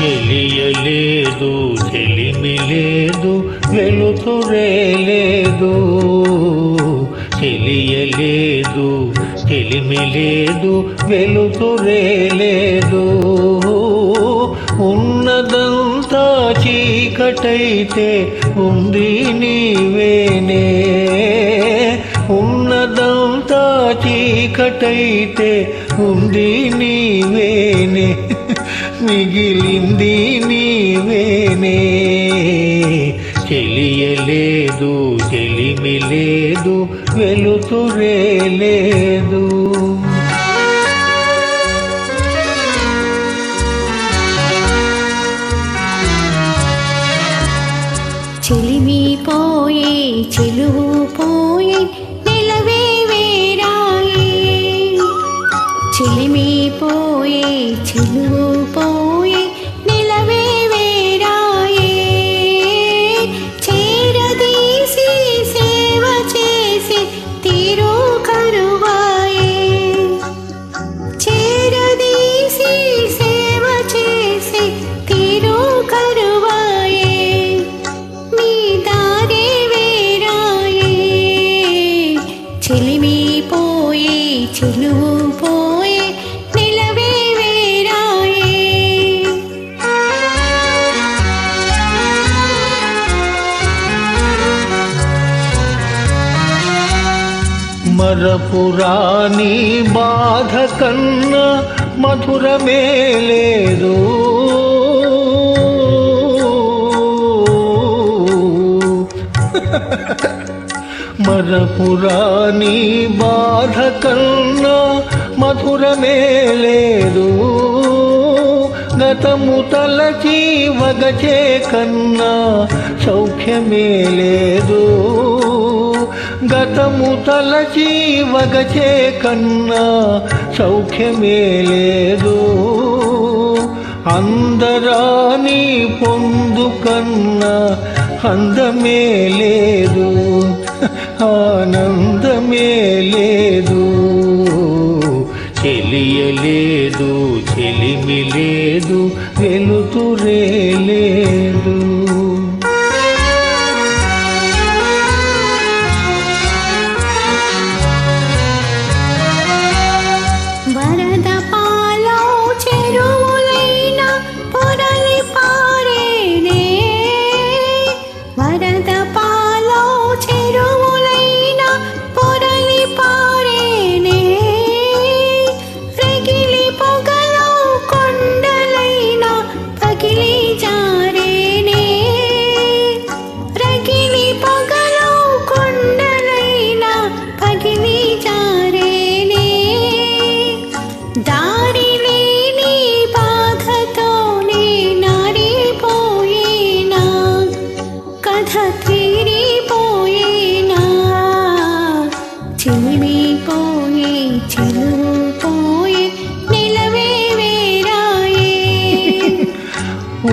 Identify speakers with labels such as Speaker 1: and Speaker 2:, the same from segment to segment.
Speaker 1: తెలియలేదు తెలిమి లేదు వెలుతురే లేదు తెలియలేదు తెలిమి లేదు వెలుతురే లేదు ఉన్నదంతా చీకటైతే ఉంది నీవేనే. ఉన్నదంతా చీకటైతే ఉంది నీవేనే. మిగిలింది నీవేనే. తెలియలేదు తెలిమి లేదు వెలుతురే లేదు.
Speaker 2: చెలిమి పోయే చెలువు పోయే చెలువు
Speaker 1: మరపురాని బాధ కన్నా మధురమే లేదు మరపురాని బాధ కన్నా మధురమే లేదు గతము తలచి వగచే కన్నా సౌఖ్యమే లేదు. గతము తలచి వగచే కన్నా సౌఖ్యమే లేదు అందరాని పొందు కన్నా అందమే లేదు ఆనందమే లేదు చెలియలేదు చెలిమి లేదు వెలుతురే లేదు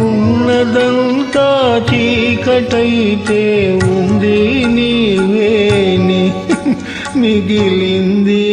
Speaker 1: ఉన్నదంతా చీకటైతే ఉంది నీవేని మిగిలింది.